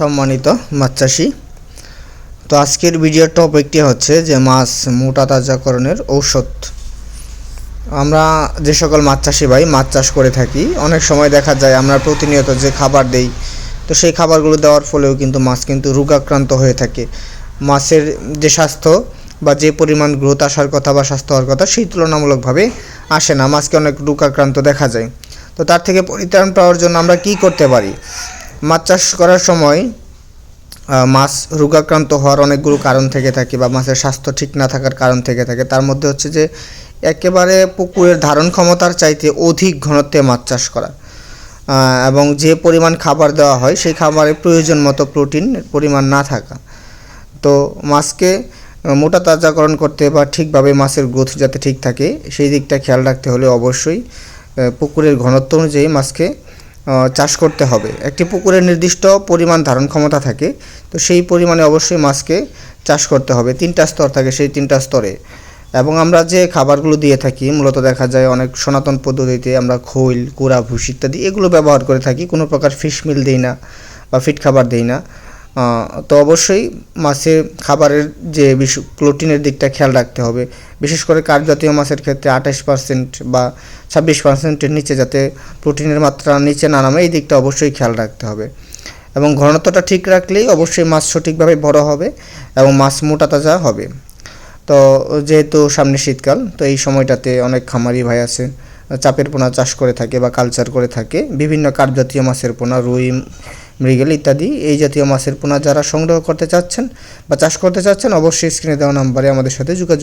সম্মানিত মাছ চাষি তো আজকের ভিডিওর টপিকটি হচ্ছে যে মাছ মোটা তাজাকরণের ঔষধ। আমরা যে সকল মাছ চাষি ভাই মাছ চাষ করে থাকি, অনেক সময় দেখা যায় আমরা প্রতিনিয়ত যে খাবার দেই, তো সেই খাবারগুলো দেওয়ার ফলেও কিন্তু মাছ কিন্তু রোগাক্রান্ত হয়ে থাকে। মাছের যে স্বাস্থ্য বা যে পরিমাণ গ্রোথ আসার কথা বা স্বাস্থ্য হওয়ার কথা সেই তুলনামূলকভাবে আসে না, মাছকে অনেক রোগাক্রান্ত দেখা যায়। তো তার থেকে পরিত্রাণ পাওয়ার জন্য আমরা কি করতে পারি? মাছ চাষ করার সময় মাছ রোগাক্রান্ত হওয়ার অনেকগুলো কারণ থেকে থাকে বা মাছের স্বাস্থ্য ঠিক না থাকার কারণ থেকে থাকে। তার মধ্যে হচ্ছে যে, একেবারে পুকুরের ধারণ ক্ষমতার চাইতে অধিক ঘনত্বে মাছ চাষ করা। এবং যে পরিমাণ খাবার দেওয়া হয়, সেই খাবারে প্রয়োজন মতো প্রোটিন পরিমাণ না থাকা। তো মাছকে মোটা তাজাকরণ করতে বা ঠিকভাবে মাছের গ্রোথ যাতে ঠিক থাকে, সেই দিকটা খেয়াল রাখতে হলে অবশ্যই পুকুরের ঘনত্ব অনুযায়ী মাছকে চাষ করতে হবে। একটি পুকুরের নির্দিষ্ট পরিমাণ ধারণ ক্ষমতা থাকে, তো সেই পরিমাণে অবশ্যই মাছকে চাষ করতে হবে। তিনটা স্তর থাকে সেই তিনটা স্তরে। এবং আমরা যে খাবারগুলো দিয়ে থাকি, মূলত দেখা যায় অনেক সনাতন পদ্ধতিতে আমরা খৈল কুড়া ভুসি ইত্যাদি এগুলো ব্যবহার করে থাকি। কোনো প্রকার ফিশ মিল দিই না বা ফিট খাবার দিই না। তো অবশ্যই মাছের খাবারের যে বিশ প্রোটিনের দিকটা খেয়াল রাখতে হবে। বিশেষ করে কাঠ জাতীয় মাছের ক্ষেত্রে আঠাশ পার্সেন্ট বা ছাব্বিশ পার্সেন্টের নিচে যাতে প্রোটিনের মাত্রা নিচে না নামে, এই দিকটা অবশ্যই খেয়াল রাখতে হবে। এবং ঘনত্বটা ঠিক রাখলেই অবশ্যই মাছ সঠিকভাবে বড় হবে এবং মাছ মোটা তাজা হবে। তো যেহেতু সামনে শীতকাল, তো এই সময়টাতে অনেক খামারি ভাই আছে চাপের পোনা চাষ করে থাকে বা কালচার করে থাকে। বিভিন্ন কাঠ জাতীয় মাছের পোনা, রুই, মৃগেল ইত্যাদি। এই জাতীয় মাছের পোনা যারা সংগ্রহ করতে চাচ্ছেন বা চাষ করতে চাচ্ছেন, অবশ্যই স্ক্রিনে দেওয়া নাম্বারে আমাদের সাথে যোগাযোগ